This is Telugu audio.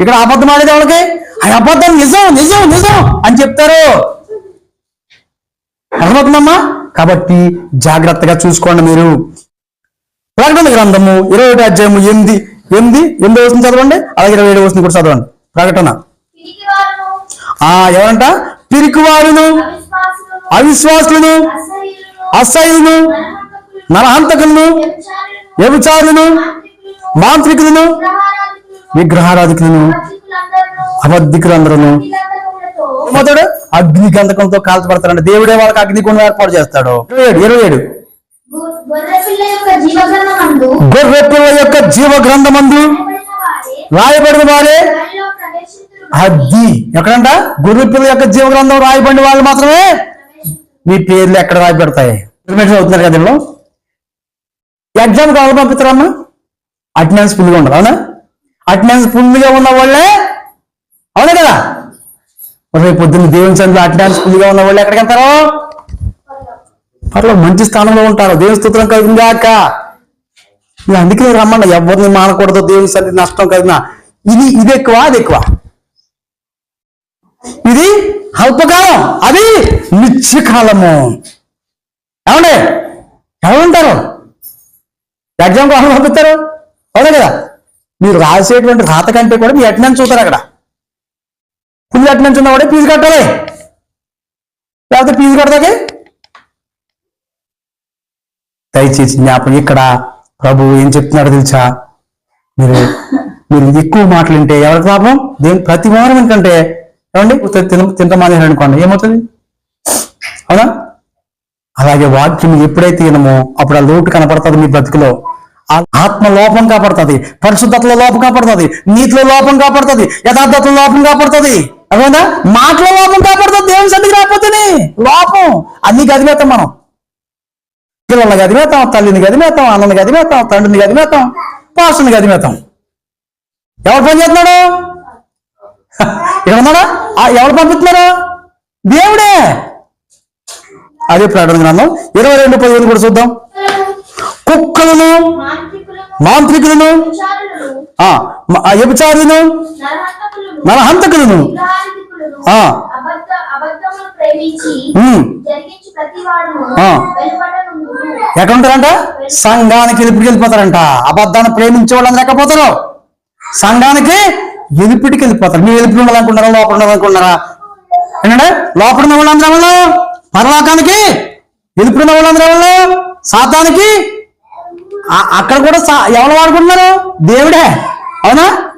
ఇక్కడ అబద్ధం ఆడేది వాళ్ళకి ఆ అబద్ధం నిజం నిజం నిజం అని చెప్తారు. అర్థమవుతుందమ్మా? కాబట్టి జాగ్రత్తగా చూసుకోండి మీరు. ప్రకటన గ్రంథము ఇరవై ఒకటి అధ్యాయము ఎనిమిది ఎనిమిది ఎనిమిది వస్తుంది చదవండి అలాగే ఇరవై ఏడు వస్తుంది కూడా చదవండి. ప్రకటన. ఆ ఎవరంట? పిరికివారును అవిశ్వాసులను, అవిశ్వాసులను అసహ్యులను, నరహంతకులను, వ్యభిచారులను, మాంత్రికులను విగ్రహారాధికులను, అబద్ధికులందరూ పోతాడు అగ్ని గంధకంతో కాల్చబడతాడు దేవుడే వాళ్ళకి అగ్నికుండం ఏర్పాటు చేస్తాడు. ఇరవై ఏడు ఇరవై ఏడు. యొక్క గొర్రె పిల్ల యొక్క జీవ గ్రంథమందు రాయబడిన వారే రాయబడిన వారే దానిలో అది ఎక్కడంట? గొర్రె పిల్ల యొక్క జీవ గ్రంథం రాయబడిన వాళ్ళు మాత్రమే. మీ పేర్లు ఎక్కడ రాయబడతాయి? ఇన్ఫర్మేషన్ అవుతున్నారు కదా ఎగ్జామ్ కావాలి పంపిస్తారమ్మా. అటెండెన్స్ ఫుల్గా ఉండాలి అవునా? అటెండెన్స్ ఫుల్గా ఉన్న వాళ్ళే? అవునా కదా? రేపు పొద్దున్న దేవుని చంద్రులు అటెండెన్స్ ఫుల్గా ఉన్న వాళ్ళు ఎక్కడికి వెళ్తారు? పర్లో మంచి స్థానంలో ఉంటారు. దేవుని స్తోత్రం కలిగిందాక నేను అందుకే రమ్మన్న ఎవరిని మానకూడదు దేవుని సన్ని నష్టం కలిగినా. ఇది ఇది ఎక్కువ అది ఎక్కువ. ఇది అల్పకాలం. అది నిత్యకాలము ఏమండి? ఎవరు ఉంటారు? ఎగ్జామ్ కోసం పంపిస్తారు? అవునా కదా? మీరు రాసేటువంటి రాత కంటే కూడా మీ అటెండెన్స్ చూస్తారు అక్కడ. ఫుల్ అటెండెన్స్ ఉన్న కూడా ఫీజు కట్టాలి. లేకపోతే ఫీజు కడతాకి? దయచేసి జ్ఞాపకం ఇక్కడ ప్రభు ఏం చెప్తున్నాడో తెలుసా? మీరు మీరు ఎక్కువ మాటలు వింటే ఎవరికి లాభం దేని ప్రతి వారం ఏంటంటే ఏమండి? తిన తింటమానేరు అనుకోండి. ఏమవుతుంది? అవునా? అలాగే వాక్యం ఎప్పుడైతే తినమో అప్పుడు ఆ లోటు కనపడుతుంది మీ బ్రతుకులో ఆత్మ లోపం కాపాడుతుంది. పరిశుద్ధతలో లోపం కాపాడుతుంది. నీతిలో లోపం కాపాడుతుంది. యథార్థతలో లోపం కాపాడుతుంది. అర్థమైందా? మాటలో లోపం కాపాడుతుంది. దేవుని సన్నిధి రాకపోతేనే లోపం. అన్ని గదిమేతాం మనం. పిల్లల్ని గదిమేతాం తల్లిని గదిమేతాం అన్నని గదిమేతాం తండ్రిని గదిమేతాం పాస్టర్ని గదిమేతాం ఎవరు పని చేస్తున్నాడు? ఏమన్నాడా ఆ, ఎవరు పంపిస్తున్నారు దేవుడే. అదే ప్రకటన గ్రంథం. ఇరవై రెండు పదిహేను కూడా చూద్దాం. కుక్కలను మాంత్రికులను వ్యభిచారులను నరహంతకులను. ఎక్కడ ఉంటారంట సంఘానికి ఎలిపిడికి వెళ్ళిపోతారంట అబద్ధాన్ని ప్రేమించే వాళ్ళని లేకపోతారు సంఘానికి ఎలిపిడికి వెళ్ళిపోతారు మీరు ఎలిపిడి ఉండాలనుకుంటారా లోపల ఉండాలనుకుంటారా ఏంటంటే లోపల ఉన్న వాళ్ళందరూ వాళ్ళు పరలోకానికి ఎలిపిడి ఉన్న వాళ్ళందరూ వాళ్ళు సాతానికి అక్కడ కూడా సా- ఎవరు వాడుకుంటున్నారు దేవుడే. అవునా?